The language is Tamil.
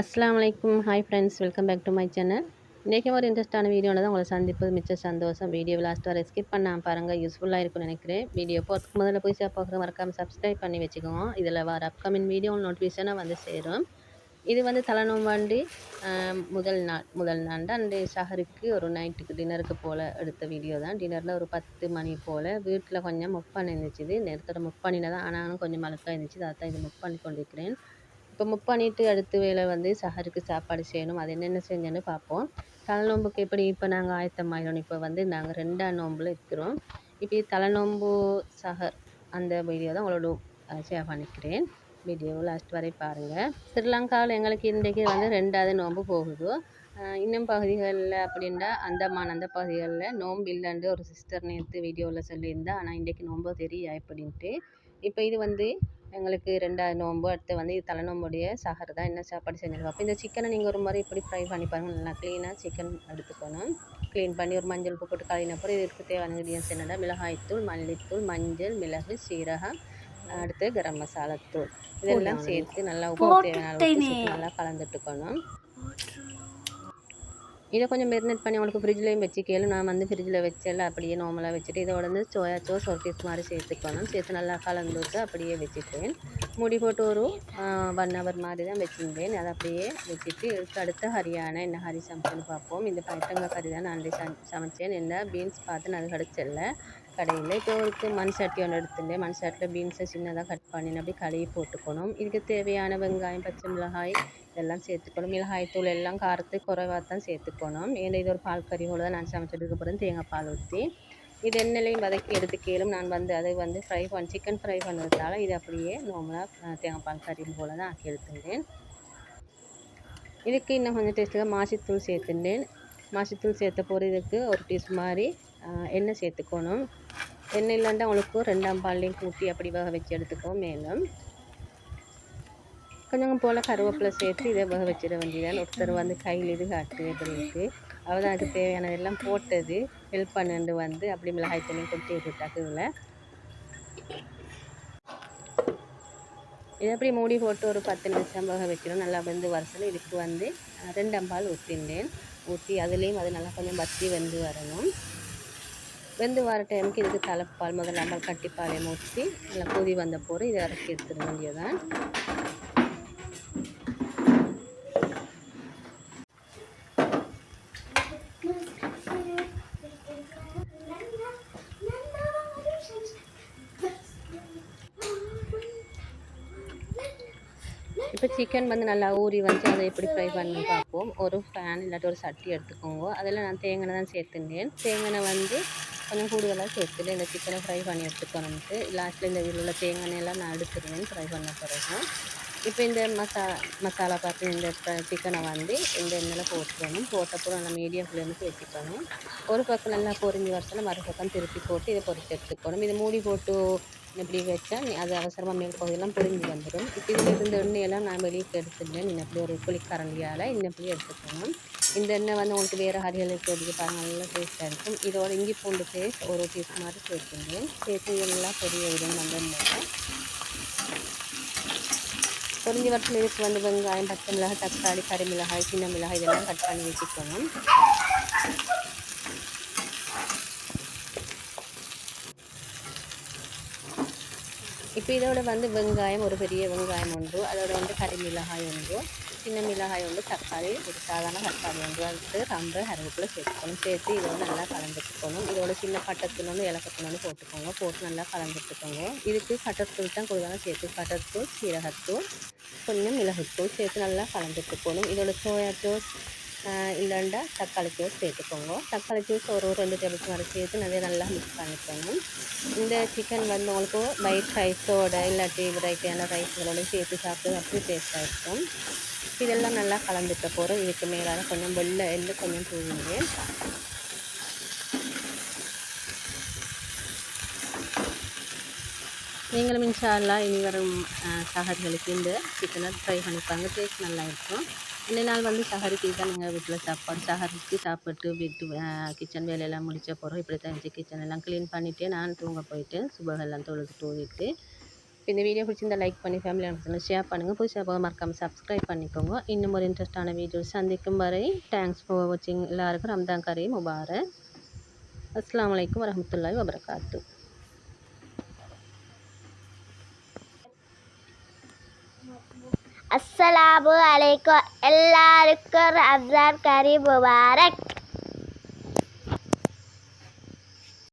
அஸ்ஸலாமு அலைக்கும் hi friends welcome back to my channel இன்றைக்கி ஒரு இன்ட்ரெஸ்டான வீடியோவில் தான் உங்களை சந்திப்பது மிச்ச சந்தோஷம். வீடியோ லாஸ்ட் வரை ஸ்கிப் பண்ணாமல் பாருங்கள் யூஸ்ஃபுல்லாக இருக்கும்னு நினைக்கிறேன். வீடியோ போகிறதுக்கு முதல்ல போய் பார்க்குற மறக்காமல் சப்ஸ்கிரைப் பண்ணி வச்சுக்கோங்க. இதில் வர அப்கமிங் வீடியோ நோட்டிஃபிகேஷனாக வந்து சேரும். இது வந்து தலைநோம்பாண்டி முதல் நாள் முதல் நாள். தான் அந்த ஷஹருக்கு ஒரு நைட்டுக்கு டின்னருக்கு போல் எடுத்த வீடியோ தான். டின்னரில் ஒரு பத்து மணி போல் வீட்டில் கொஞ்சம் முக் பண்ணி இருந்துச்சு நேரத்தோட முக் பண்ணின தான் ஆனாலும் கொஞ்சம் மழக்காக இருந்துச்சு. அதை தான் இது முக் பண்ணி கொண்டிருக்கிறேன் இப்போ முக் பண்ணிவிட்டு அடுத்த வேலை வந்து சஹருக்கு சாப்பாடு செய்யணும். அது என்னென்ன செஞ்சேன்னு பார்ப்போம் தலைநோம்புக்கு எப்படி இப்போ நாங்கள் ஆயத்தமாயிடணும் இப்போ வந்து நாங்கள் ரெண்டாம் நோம்பில் இருக்கிறோம். இப்போ தலைநோம்பு சஹர் அந்த வீடியோ தான் உங்களோட ஷேர் பண்ணிக்கிறேன். வீடியோ லாஸ்ட் வரை பாருங்கள் ஸ்ரீலங்காவில் எங்களுக்கு இன்றைக்கு வந்து ரெண்டாவது நோன்பு போகுது. இன்னும் பகுதிகளில் அப்படின்னா அந்தமான் அந்த பகுதிகளில் நோன்பு இல்லைன்ட்டு ஒரு சிஸ்டர் நேற்று வீடியோவில் சொல்லியிருந்தா. ஆனால் இன்றைக்கி நோம்பு தெரியா எப்படின்ட்டு இப்போ இது வந்து எங்களுக்கு ரெண்டாவது நோன்பு அடுத்து வந்து இது தலைநோம்புடைய சஹர் தான். என்ன சாப்பாடு செஞ்சு பார்ப்போம் இந்த சிக்கனை நீங்கள் ஒரு மாதிரி இப்படி ஃப்ரை பண்ணி பாருங்கள் நல்லா க்ளீனாக சிக்கன் எடுத்துக்கணும். க்ளீன் பண்ணி ஒரு மஞ்சள் உப்பு போட்டு கழின அப்புறம் இதுக்கு தேவையான இன்க்ரீடியன்ஸ் என்னென்னா மிளகாய்த்தூள் மல்லித்தூள் மஞ்சள் மிளகு சீரகம் அடுத்து கரம் மசாலா தூள். இதெல்லாம் சேர்த்து நல்லா உப்பு தேவையான நல்லா கலந்துட்டுக்கணும். இதை கொஞ்சம் மெரினேட் பண்ணி உங்களுக்கு ஃப்ரிட்ஜ்லேயும் வச்சுக்கலும் நான் வந்து ஃப்ரிட்ஜில் வச்சல அப்படியே நார்மலாக வச்சுட்டு இதோட வந்து சோயா சோஸ் ஒரு பீஸ் மாதிரி சேர்த்துக்கணும் சேர்த்து நல்லா கலந்து விட்டு அப்படியே வச்சுட்டேன் முடி போட்டு ஒரு ஒன் ஹவர் மாதிரி தான் வச்சுருந்தேன். அதை அப்படியே வச்சுட்டு இதுக்கு அடுத்த ஹரியானா என்ன ஹரி சமைச்சுன்னு பார்ப்போம். இந்த பட்டங்க கறி தான் நான் சமைச்சேன். என்ன பீன்ஸ் பார்த்து நான் கிடச்சிடல கடையில். இப்போ ஒரு மண் சட்டி ஒன்று எடுத்துட்டேன் மண் சட்டியில் பீன்ஸை சின்னதாக கட் பண்ணி அப்படி கழுவி போட்டுக்கணும். இதுக்கு தேவையான வெங்காயம் பச்சை மிளகாய் இதெல்லாம் சேர்த்துக்கணும். மிளகாய் தூள் எல்லாம் காரத்து குறைவாக தான் சேர்த்துக்கணும். ஏன்னா இது ஒரு பால் கறி போல தான் நான் சமைச்சதுக்கு அப்புறம் தேங்காய் பால் ஊற்றி இது எண்ணெயிலையும் வதக்கி எடுத்துக்கலும் நான் வந்து அதை வந்து ஃப்ரை பண்ண சிக்கன் ஃப்ரை பண்ணுறதால இது அப்படியே நார்மலாக தேங்காய் பால் கறி போல் தான் ஆக்கி எடுத்துட்டேன் இதுக்கு இன்னும் கொஞ்சம் டேஸ்ட்டுக்காக மாசித்தூள் சேர்த்துட்டேன் மாசித்தூள் சேர்த்த போகிற இதுக்கு ஒரு டீஸ்பூன் மாதிரி எண்ணெய் சேர்த்துக்கணும். எண்ணெய் இல்லாண்டா உங்களுக்கு ரெண்டாம் பால்லையும் கூட்டி அப்படி வேக வச்சு எடுத்துக்கோம் மேலும். கொஞ்சம் போல் கருவேப்பிலை சேர்த்து இதை வேக வச்சிட வேண்டியதான் ஒருத்தர் வந்து கையில் இது காட்டு அப்படின்ட்டு அவள் தான் அதுக்கு தேவையானதெல்லாம் போட்டது. ஹெல்ப் பண்ணிட்டு வந்து அப்படி மிளகாய் தண்ணி கொட்டி விட்டுட்டாக்கு இதில் இது அப்படி மூடி போட்டு ஒரு பத்து நிமிஷம் வேக வைக்கணும். நல்லா வெந்து வரசல் இதுக்கு வந்து ரெண்டு அம்பால் ஊற்றினேன் ஊற்றி அதுலேயும் அது நல்லா கொஞ்சம் பத்தி வெந்து வரணும். வெந்து வர டைமுக்கு இதுக்கு தலைப்பால் முதல்ல நம்ம கட்டிப்பாலையை ஊற்றி நல்லா கொதி வந்த பிறகு இதை இறக்கி எடுத்துட வேண்டியதான் இப்போ சிக்கன் வந்து நல்லா ஊறி வந்து அதை எப்படி ஃப்ரை பண்ணி பார்ப்போம். ஒரு ஃபேன் இல்லாட்டி ஒரு சட்டி எடுத்துக்கோங்க. அதில் நான் தேங்காய் தான் சேர்த்துட்டேன் தேங்காய் வந்து கொஞ்சம் கூடுதலாக சேர்த்துட்டு இந்த சிக்கனை ஃப்ரை பண்ணி எடுத்துக்கணும்ட்டு லாஸ்ட்டில் இந்த வீட்டில் உள்ள தேங்காய் எல்லாம் நான் எடுத்துருவேன். ஃப்ரை பண்ண பிறகு. இப்போ இந்த மசா மசாலா பார்த்து இந்த சிக்கனை வந்து இந்த எண்ணெயில் போட்டுக்கணும். போட்டப்பறம் நல்லா மீடியம் ஃப்ளேமுக்கு வச்சுக்கணும் ஒரு பக்கம் நல்லா பொரிஞ்சு வரச்சில் மறுபக்கம் திருப்பி போட்டு இதை பொறிச்சு எடுத்துக்கணும். இதை மூடி போட்டு இப்படி வச்சா அது அவசரமாக மேல் பகுதியெல்லாம் பொறிஞ்சு வந்துடும். இப்போ இதில் இருந்த எண்ணெயெல்லாம் நான் வெளியே எடுத்துட்டேன். இன்னப்படி ஒரு புளிக்கரண்டியால் இன்னப்படி எடுத்துக்கணும். இந்த எண்ணெய் வந்து உங்களுக்கு வேறு ஹரிகளுக்கு ஒதுக்கி பாருங்கள் நல்லா டேஸ்ட்டாக இருக்கும். இதோட இஞ்சி பூண்டு பேஸ்ட் ஒரு பீஸ் மாதிரி சேர்த்துருந்தேன் சேர்த்து எல்லாம் பொரிய விடும் அந்த எண்ணெயில். பொரிஞ்ச இதுக்கு வந்து வெங்காயம் பச்சை மிளகாய் தக்காளி கறி மிளகாய் சின்ன மிளகாய் இதெல்லாம் கட் பண்ணி வச்சுக்கணும் இப்போ இதோட வந்து வெங்காயம் ஒரு பெரிய வெங்காயம் உண்டு அதோட வந்து கறி மிளகாய் உண்டு சின்ன மிளகாய் வந்து தக்காளி ஒரு சாதாரண தக்காளி வந்து அதுக்கு ரொம்ப கருவேப்பிலை சேர்த்துக்கணும். சேர்த்து இதை வந்து நல்லா கலந்துட்டுக்கணும் இதோட சின்ன பட்டத்தூள் வந்து இலக்கத்தூள் போட்டுக்கோங்க. போட்டு நல்லா கலந்துட்டுக்கோங்க இதுக்கு கட்டத்தூள் தான் கொடுக்கலாம் சேர்த்து கட்டத்தூள் சீரகத்தூள் கொஞ்சம் மிளகுத்தூள் சேர்த்து நல்லா கலந்துட்டுக்கணும் இதோட சோயா ஜூஸ் இல்லைண்டா தக்காளி ஜூஸ் சேர்த்துக்கோங்க. தக்காளி ஜூஸ் ஒரு ஒரு ரெண்டு டேபிள் ஸ்பூன் சேர்த்து நிறைய நல்லா மிக்ஸ் பண்ணிக்கோங்க. இந்த சிக்கன் வந்து உங்களுக்கு ஒயிட் ரைஸோட இல்லாட்டி வெரைட்டியான ரைஸ்களோட சேர்த்து சாப்பிட்டு அப்படி டேஸ்ட்டாக இருக்கும். இதெல்லாம் நல்லா கலந்துக்க போகிறோம் இதுக்கு மேலால் கொஞ்சம் வெள்ளை எள்ளு கொஞ்சம் தூவிங்க நீங்களும் இன்ஷால்லாம் இனி வரும் சகர்களுக்கு இந்த சிக்கனை ட்ரை பண்ணிப்பாங்க டேஸ்ட் நல்லா இருக்கும். இந்த நாள் வந்து சஹருக்கு தான் நீங்கள் வீட்டில் சாப்பாடு சகரிக்கு சாப்பிட்டு வீட்டு கிச்சன் வேலையெல்லாம் முடிச்ச போகிறோம் இப்படி தான் இருந்துச்சு கிச்சன் எல்லாம் க்ளீன் பண்ணிவிட்டு நான் தூங்க போயிட்டு சுபகெல்லாம் தொழுது தூங்கிட்டு இந்த வீடியோ பிடிச்சிருந்தா லைக் பண்ணி ஃபேமிலி அனுப்பிச்சு ஷேர் பண்ணுங்கள் புதுசாக போக மறக்காமல் சப்ஸ்கிரைப் பண்ணிக்கோங்க. இன்னும் ஒரு இன்ட்ரெஸ்டான வீடியோ சந்திக்கும் வரை தேங்க்ஸ் ஃபார் வாட்சிங் எல்லாருக்கும் ரம்தான் கரீம் முபாரக். அஸ்லாம் வலைக்கம் வரஹ்மத்துல்லாஹி வபரகாத்து. அஸ்ஸலாமு அலைக்கும். எல்லாருக்கும் ரம்ஜான் கரீம் முபாரக்.